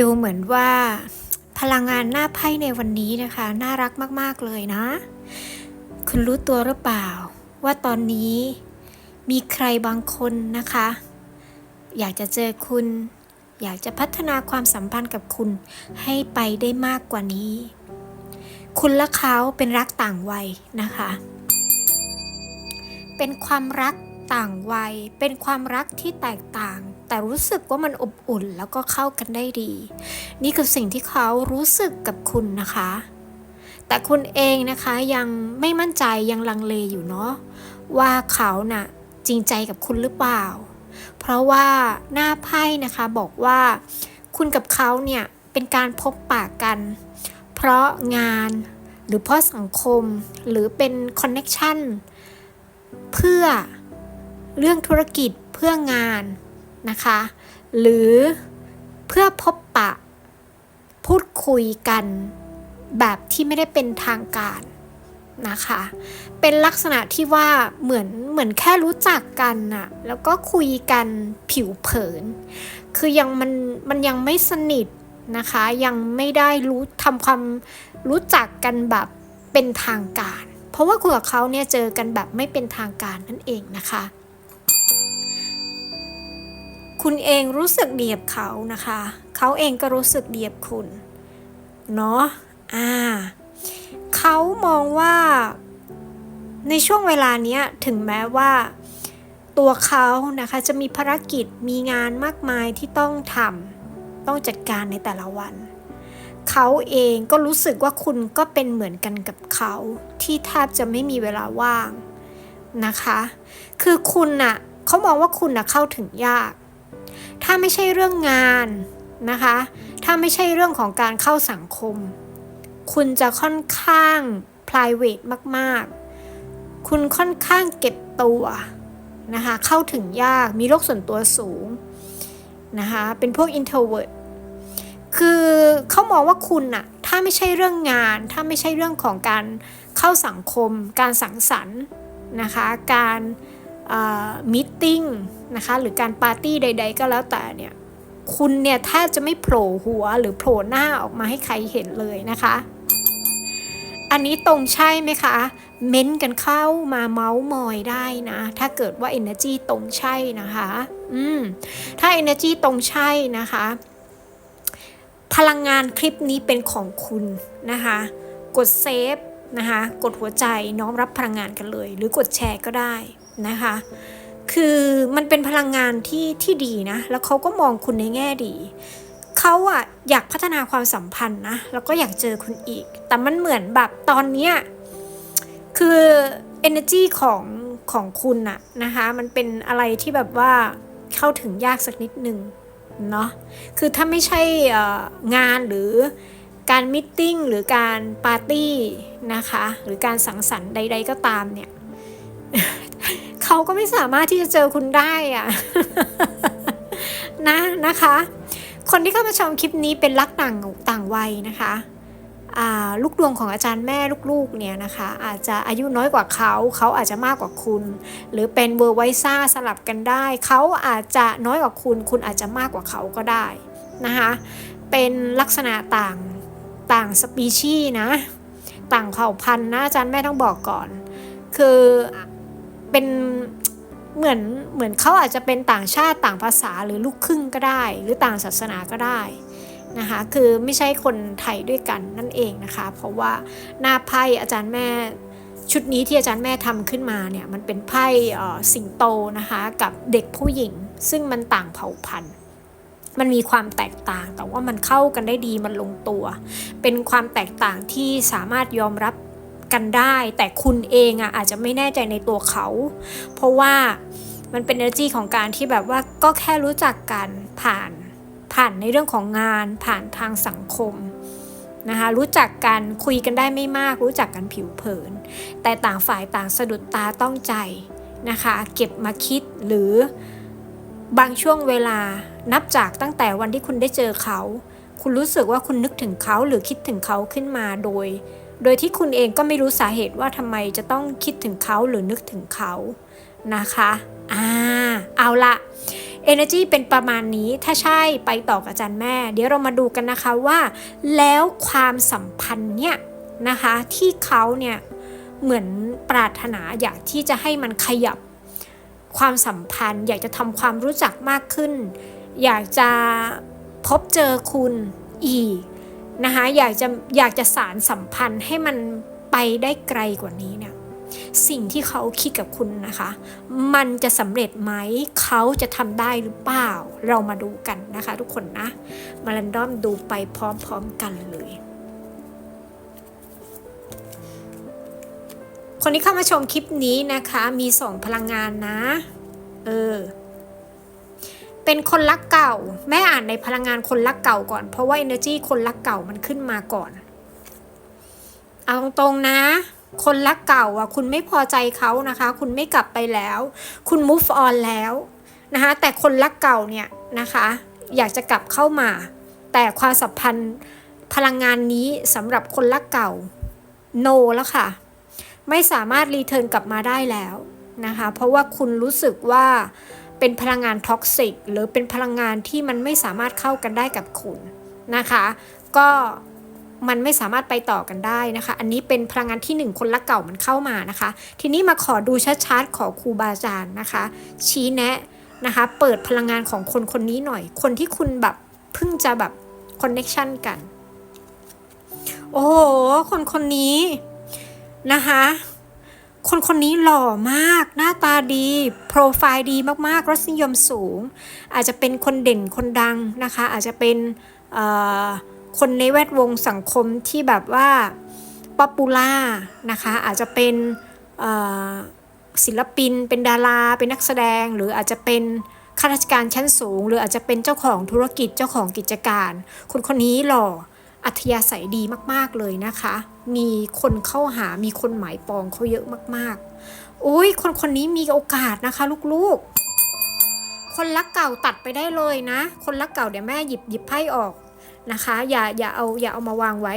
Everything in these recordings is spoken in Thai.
ดูเหมือนว่า พลังงานหน้าไพ่ในวันนี้นะคะ น่ารักมาก ๆ เลยนะ คุณรู้ตัวหรือเปล่า ว่าตอนนี้มีใครบางคนนะคะ อยากจะเจอคุณ อยากจะพัฒนาความสัมพันธ์กับคุณให้ไปได้มากกว่านี้ คุณและเขาเป็นรักต่างวัยนะคะ เป็นความรักต่างวัย เป็นความรักที่แตกต่าง แต่รู้สึกว่ามันอบอุ่นแล้วก็เข้ากันได้ดี นี่คือสิ่งที่เขารู้สึกกับคุณนะคะ แต่คุณเองนะคะยังไม่มั่นใจยังลังเลอยู่เนาะว่าเขาน่ะจริงใจกับคุณหรือเปล่า เพราะว่าหน้าไพ่นะคะบอกว่า คุณกับเขาเนี่ยเป็นการพบปากกัน เพราะงานหรือเพราะสังคมหรือเป็นคอนเน็กชันเพื่อเรื่องธุรกิจเพื่องาน นะคะ หรือเพื่อพบปะ พูดคุยกันแบบที่ไม่ได้เป็นทางการนะคะ เป็นลักษณะที่ว่าเหมือนเหมือนแค่รู้จักกันน่ะ แล้วก็คุยกันผิวเผิน คือยังมันมันยังไม่สนิทนะคะ ยังไม่ได้รู้ทำความรู้จักกันแบบเป็นทางการ เพราะว่าคุณกับเขาเนี่ยเจอกันแบบไม่เป็นทางการนั่นเองนะคะ คุณเองรู้สึกเดียบเขานะคะ เขาเองก็รู้สึกเดียบคุณ เนาะอ่าเขามองว่าในช่วงเวลานี้ถึงแม้ว่าตัวเขานะคะจะมีภารกิจมีงานมากมายที่ต้องทำต้องจัดการในแต่ละวัน เขาเองก็รู้สึกว่าคุณก็เป็นเหมือนกันกับเขา ที่แทบจะไม่มีเวลาว่างนะคะ คือคุณน่ะเขามองว่าคุณน่ะเข้าถึงยาก ถ้าไม่ใช่เรื่องงานนะคะ ถ้าไม่ใช่เรื่องของการเข้าสังคม คุณจะค่อนข้าง private มาก ๆ คุณค่อนข้างเก็บตัวนะคะ เข้าถึงยาก มีโรคส่วนตัวสูงนะคะ เป็นพวก introvert คือเขามองว่าคุณอะถ้าไม่ใช่เรื่องงาน ถ้าไม่ใช่เรื่องของการเข้าสังคม การสังสรรค์นะคะ การ มิทติ้งนะคะหรือการปาร์ตี้ใด ๆ ก็แล้วแต่เนี่ยคุณเนี่ยแทบจะไม่โผล่หัวหรือโผล่หน้าออกมาให้ใครเห็นเลยนะคะ อันนี้ตรงใช่ไหมคะ เม้นกันเข้ามาเมาส์มอยได้นะ ถ้าเกิดว่า Energy ตรงใช่นะคะ อืม ถ้า Energy ตรงใช่นะคะ พลังงานคลิปนี้เป็นของคุณนะคะ กดเซฟนะคะ กดหัวใจน้อมรับพลังงานกันเลย หรือกดแชร์ก็ได้ นะคะ คือมันเป็นพลังงานที่ที่ดีนะ แล้วเขาก็มองคุณในแง่ดี เขาอะอยากพัฒนาความสัมพันธ์นะ แล้วก็อยากเจอคุณอีก แต่มันเหมือนแบบตอนเนี้ยคือ energy ของของคุณอะนะคะ มันเป็นอะไรที่แบบว่าเข้าถึงยากสักนิดหนึ่งเนาะ คือถ้าไม่ใช่งานหรือการมิทติ้งหรือการปาร์ตี้นะคะ หรือการสังสรรค์ใด ๆก็ตามเนี่ย เขาก็ไม่สามารถที่จะเจอคุณได้อะนะนะคะ คนที่เข้ามาชมคลิปนี้เป็นรักต่างต่างวัยนะคะลูกดวงของอาจารย์แม่ลูกๆเนี่ยนะคะอาจจะอายุน้อยกว่าเขาเขาอาจจะมากกว่าคุณ หรือเป็นเบอร์ไวซ่าสลับกันได้ เขาอาจจะน้อยกว่าคุณ คุณอาจจะมากกว่าเขาก็ได้นะคะเป็นลักษณะต่างต่างสปีชีส์นะ ต่างเผ่าพันธุ์นะอาจารย์แม่ต้องบอกก่อน คือ เป็นเหมือนเหมือนเขาอาจจะเป็นต่างชาติต่างภาษาหรือลูกครึ่งก็ได้ หรือต่างศาสนาก็ได้นะคะคือไม่ใช่คนไทยด้วยกันนั่นเองนะคะ เพราะว่าหน้าไพ่อาจารย์แม่ชุดนี้ที่อาจารย์แม่ทำขึ้นมาเนี่ยมันเป็นไพ่สิงโตนะคะกับเด็กผู้หญิง ซึ่งมันต่างเผ่าพันธุ์มันมีความแตกต่างแต่ว่ามันเข้ากันได้ดีมันลงตัว เป็นความแตกต่างที่สามารถยอมรับ กันได้ แต่คุณเองอะอาจจะไม่แน่ใจในตัวเขา เพราะว่ามันเป็น energy ของการที่แบบว่าก็แค่รู้จักกันผ่านผ่านในเรื่องของงานผ่านทางสังคมนะคะรู้จักกันคุยกันได้ไม่มาก รู้จักกันผิวเผิน แต่ต่างฝ่ายต่างสะดุดตาต้องใจนะคะ เก็บมาคิดหรือบางช่วงเวลานับจากตั้งแต่วันที่คุณได้เจอเขา คุณรู้สึกว่าคุณนึกถึงเขาหรือคิดถึงเขาขึ้นมาโดย โดยที่คุณเองก็ไม่รู้สาเหตุว่าทำไมจะต้องคิดถึงเขาหรือนึกถึงเขานะคะอ่าเอาละ Energy เป็นประมาณนี้ถ้าใช่ไปต่อกับอาจารย์แม่ เดี๋ยวเรามาดูกันนะคะว่า แล้วความสัมพันธ์เนี่ยนะคะที่เขาเนี่ยเหมือนปรารถนาอยากที่จะให้มันขยับความสัมพันธ์ อยากจะทำความรู้จักมากขึ้น อยากจะพบเจอคุณอีก นะคะอยากจะอยากจะสารสัมพันธ์ให้มันไปได้ไกลกว่านี้เนี่ยสิ่งที่เขาคิดกับคุณนะคะ มันจะสำเร็จไหม เขาจะทำได้หรือเปล่า เรามาดูกันนะคะ ทุกคนนะ มารันดอมดูไปพร้อมๆกันเลย คนที่เข้ามาชมคลิปนี้นะคะ มีสองพลังงานนะ เออ เป็นคนรักเก่า แม่อ่านในพลังงานคนรักเก่าก่อน เพราะว่า energy คนรักเก่ามันขึ้นมาก่อน เอาตรงๆนะ คนรักเก่าอะ คุณไม่พอใจเขานะคะ คุณไม่กลับไปแล้ว คุณ move on แล้วนะคะ แต่คนรักเก่าเนี่ยนะคะ อยากจะกลับเข้ามา แต่ความสัมพันธ์พลังงานนี้สำหรับคนรักเก่า no แล้วค่ะ ไม่สามารถรีเทิร์นกลับมาได้แล้วนะคะ เพราะว่าคุณรู้สึกว่า เป็นพลังงานท็อกซิกหรือเป็นพลังงานที่มันไม่สามารถเข้ากันได้กับคุณนะคะ ก็มันไม่สามารถไปต่อกันได้นะคะ อันนี้เป็นพลังงานที่หนึ่งคนละเก่ามันเข้ามานะคะ ทีนี้มาขอดูชัดๆขอครูบาอาจารย์นะคะ ชี้แนะนะคะ เปิดพลังงานของคนคนนี้หน่อย คนที่คุณแบบเพิ่งจะแบบคอนเน็ชันกัน โอ้โห คนคนนี้นะคะ คนคนนี้หล่อมาก หน้าตาดี โปรไฟล์ดีมากๆ รสนิยมสูง อาจจะเป็นคนเด่นคนดังนะคะ อาจจะเป็นคนในแวดวงสังคมที่แบบว่าป๊อปปูล่านะคะ อาจจะเป็นศิลปิน เป็นดารา เป็นนักแสดง หรืออาจจะเป็นข้าราชการชั้นสูง หรืออาจจะเป็นเจ้าของธุรกิจ เจ้าของกิจการ คนคนนี้หล่อ อัธยาศัยดีมาก ๆ เลยนะคะ มีคนเข้าหามีคนหมายปองเขาเยอะมากๆ โอ้ยคนคนนี้มีโอกาสนะคะ ลูกๆ คนรักเก่าตัดไปได้เลยนะ คนรักเก่าเดี๋ยวแม่หยิบหยิบไพ่ออกนะคะ อย่าอย่าเอาอย่าเอามาวางไว้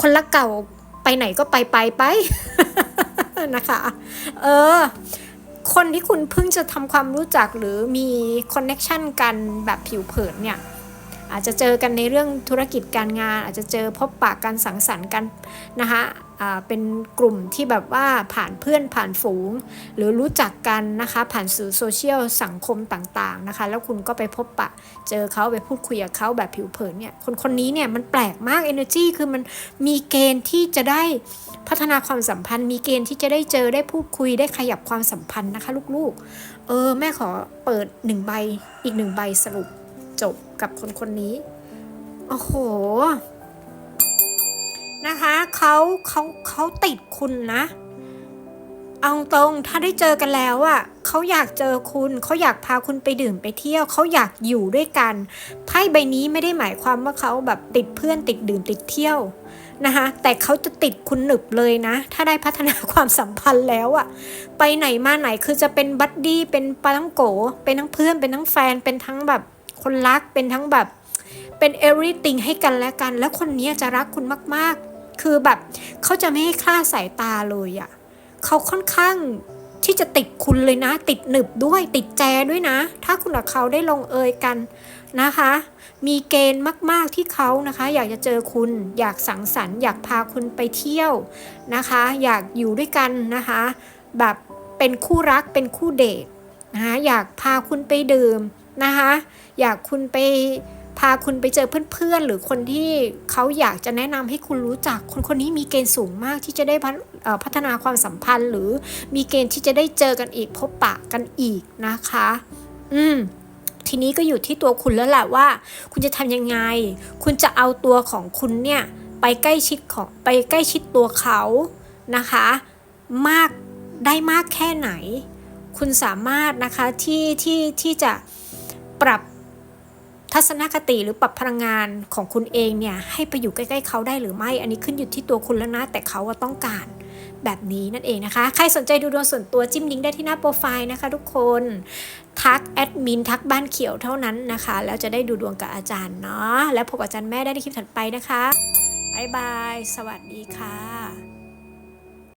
คนรักเก่าไปไหนก็ไปไปไปนะคะ เออ คนที่คุณเพิ่งจะทำความรู้จักหรือมีคอนเน็ชันกันแบบผิวเผินเนี่ย อาจจะเจอกันในเรื่องธุรกิจการงาน อาจจะเจอพบปะกันสังสรรค์กันนะคะเป็นกลุ่มที่แบบว่าผ่านเพื่อนผ่านฝูง หรือรู้จักกันนะคะผ่านสื่อโซเชียลสังคมต่างๆนะคะ แล้วคุณก็ไปพบปะเจอเขาไปพูดคุยกับเขาแบบผิวเผินเนี่ยคนคนนี้เนี่ยมันแปลกมาก Energy คือมันมีเกณฑ์ที่จะได้พัฒนาความสัมพันธ์ มีเกณฑ์ที่จะได้เจอได้พูดคุยได้ขยับความสัมพันธ์นะคะ ลูกๆ เออ แม่ขอเปิดหนึ่งใบอีกหนึ่งใบสรุปจบ กับคนคนนี้ โอ้โห นะคะเขาเขาเขาติดคุณนะ เอาตรงถ้าได้เจอกันแล้วอะ่ะเขาอยากเจอคุณเขาอยากพาคุณไปดื่มไปเที่ยวเขาอยากอยู่ด้วยกันไพ่ใบนี้ไม่ได้หมายความว่าเขาแบบติดเพื่อนติดดื่มติดเที่ยวนะคะแต่เขาจะติดคุณหนึบเลยนะ ถ้าได้พัฒนาความสัมพันธ์แล้วอะไปไหนมาไหนคือจะเป็นบัดดี้เป็นปาลังโก เป็นทั้งเพื่อนเป็นทั้งแฟนเป็นทั้งแบบ คนรักเป็นทั้งแบบเป็น everything ให้กันและกัน แล้วคนนี้จะรักคุณมาก ๆ คือแบบเขาจะไม่ให้คลาดสายตาเลยอะ่ะเขาค่อนข้างที่จะติดคุณเลยนะ ติดหนึบด้วยติดแจด้วยนะ ถ้าคุณกับเขาได้ลงเอยกันนะคะ มีเกณฑ์มาก ๆที่เขานะคะ อยากจะเจอคุณอยากสังสรรค์อยากพาคุณไปเที่ยวนะคะ อยากอยู่ด้วยกันนะคะ แบบเป็นคู่รักเป็นคู่เดทนะคะอยากพาคุณไปดื่ม นะคะ อยากคุณไปพาคุณไปเจอเพื่อนๆ หรือคนที่เขาอยากจะแนะนำให้คุณรู้จัก คนคนนี้มีเกณฑ์สูงมากที่จะได้พัฒนาความสัมพันธ์ หรือมีเกณฑ์ที่จะได้เจอกันอีกพบปะกันอีกนะคะ อืมทีนี้ก็อยู่ที่ตัวคุณแล้วแหละว่า คุณจะทำยังไง คุณจะเอาตัวของคุณเนี่ยไปใกล้ชิดของไปใกล้ชิดตัวเขานะคะ มากได้มากแค่ไหน คุณสามารถนะคะที่ที่ที่จะ ปรับทัศนคติหรือปรับพลังงานของคุณเองเนี่ยให้ไปอยู่ใกล้ๆเขาได้หรือไม่ อันนี้ขึ้นอยู่ที่ตัวคุณแล้วนะ แต่เขาต้องการแบบนี้นั่นเองนะคะ ใครสนใจดูดวงส่วนตัวจิ้มลิงก์ได้ที่หน้าโปรไฟล์นะคะทุกคน ทักแอดมินทักบ้านเขียวเท่านั้นนะคะ แล้วจะได้ดูดวงกับอาจารย์เนาะ แล้วพบกับอาจารย์แม่ได้ในคลิปถัดไปนะคะ บ๊ายบาย สวัสดีค่ะ